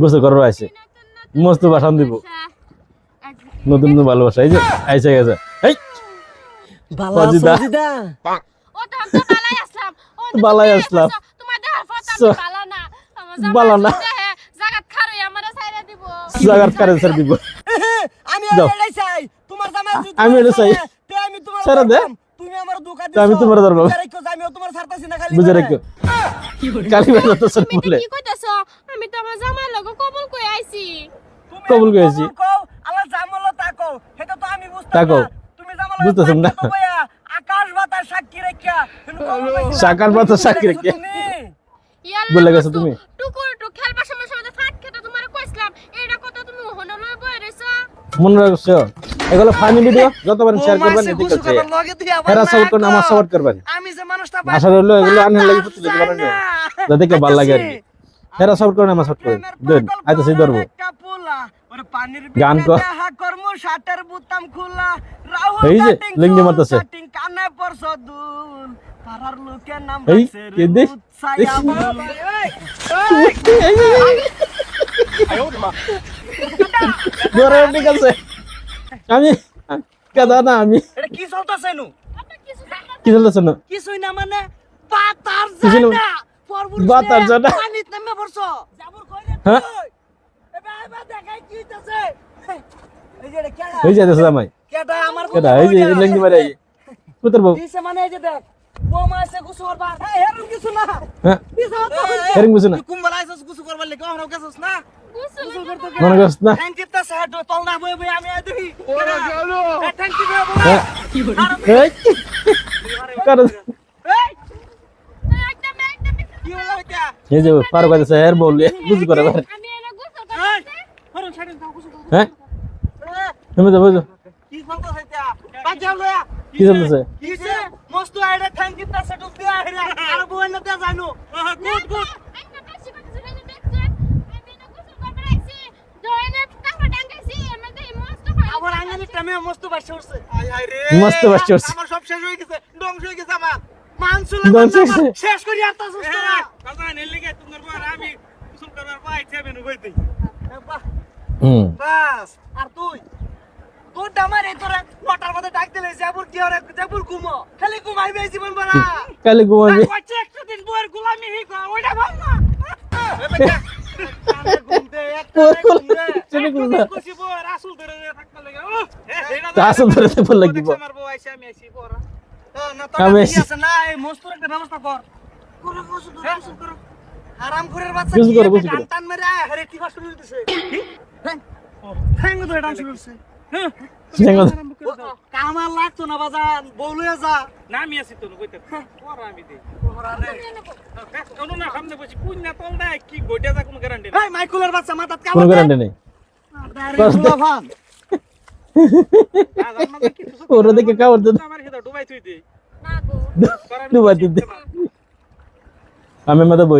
গোসল করার আছে মস্ত বাসান দিব। নতুন নতুন ভালোবাসা। এই যে আইসে গেছে। এই! বালাই আসলাম। আমি বালা না। আমার বালা না। জাগাত খারই আমারে ছাইরা দিব। জাগাত কারে ছেড়ে দিব। আমি চাই। তোমার জামাই আমি তোমার এটা চাই। আমি তোমার ছেড়ে দে। তুমি আমার দুকা তো আমি তোমার ধরবাম। বুঝে রেখো কালি বেলা তো সব বলে। কি কইতাছো আমি তো আমার জামাই লগে কবুল কই আইছি কবুল কবুল করেছি। আল্লাহ জামলো তাকো সেটা তো আমি বুঝতাম তাকো। তুমি জামলো বুঝতেছেন না? আকাশ বাতাস সাক্ষী রেখা। সাকার সাক্ষী রেখে। বলে গেছো তুমি? টুকুর টুক খেলবার সময় সময় ফাট খেতে তোমারে কইছিলাম এইটা কথা তুমি ওহন লই বই রইছো মনে রাখছো এগুলো ফানি ভিডিও যতবার শেয়ার করবেন এদিকে আবার হেরা সাপোর্ট করেন না আমার। সাপোর্ট করবেন আমি যে মানুষটা আশা রইল এগুলো আনহেন লাগে যাতে কে ভালো লাগে আর কি হেরা সাপোর্ট করেন আমার সাপোর্ট করেন দেন আইতো সেই ধরবো গান গান কর। কর্ম শাটার বুতাম খোলা। রাহুল এই যে, লিঙ্গি মারতাছে। এই, কে দেখ? ঠিক আছে। আমি কাদা না আমি। এটা কি চলতেছে নু? কি চলতেছে না? কিছুই না মানে পাতার যায় না। বাতার কইলে হ্যাঁ? হইতাছে। এই যে যাইতেছে জামাই। কেডা? আমার কেডা? এই যে লেঙ্গি মারে। কুতর বাবু দিছে মানে এই যে দেখ বৌমা এসে গুছু করবার। হেরুম কিছু না। হ্যাঁ? পিছা কিছু। না। তুই কুম্বাল আইছস করবার লাগি ওহনো গেছস না? গুসল গুছু করতে মনে করছ না? থ্যাংক ইউ তল না বই বই আমি আই দেখি ওরে গেল। থ্যাংক ইউ বই এই। কারণ এই একদম একদম কি হলো এটা এই যে পার করতেছে এর বললে বুঝ করে পারে। হ্যাঁ? তুমি তো বুঝো। কি চলতেছে বাজাও লয়া কি চলতেছে? কিসে? মস্ত আইডা থ্যাংক ইউ তা সাইড দিয়া হেরা আর বই না তে জানো। Good good. একটা বেশি কথা শুনে দেখছেন? আমি এনে গুসল করতে আইছি জয়েনে টাকা টাঙ্গাইছি আমি তো এই মস্ত বাসে উঠছে আয় হায় রে মস্ত বাসে উঠছে। আমার সব শেষ হয়ে গেছে ধ্বংস হয়ে গেছে আমার। শেষ করি আর তা সুস্থ না কাকা গে তোমার পর আমি কুসুম করার পাই যাবে না কইতে হুম। বাস আর তুই? তোর দামার এই তোরা নটার মধ্যে ডাক দিলে জাবুর কি হরে জাবুর ঘুমো? খালি ঘুমাইবে জীবন কচ্ছে একটা দিন বউয়ের গোলামি হি কর ওইটা ভাব না। এ বেটা কানে ঘুম দে একটা ঘুম দে সেটা ঘুম না। খুশি বউ রাসুল ধরে থাকতে লাগে আসল ধরে তো লাগিব আমার বউ আইছে আমি আইছি পড়া হ্যাঁ? হ্যাঁ? লাগতো না যা। না আমি আছি তো কইতে পড়া আমি দেই। ওরা রে। কোনো না সামনে বসি। কুন না তল কি গইটা যা কোনো গ্যারান্টি এই মাইকুলের বাচ্চা গ্যারান্টি নেই। ওরা দেখে কাপড় দিতে ডুবাই তুই দে। না গো। ডুবাই দিতে। আমি মাথা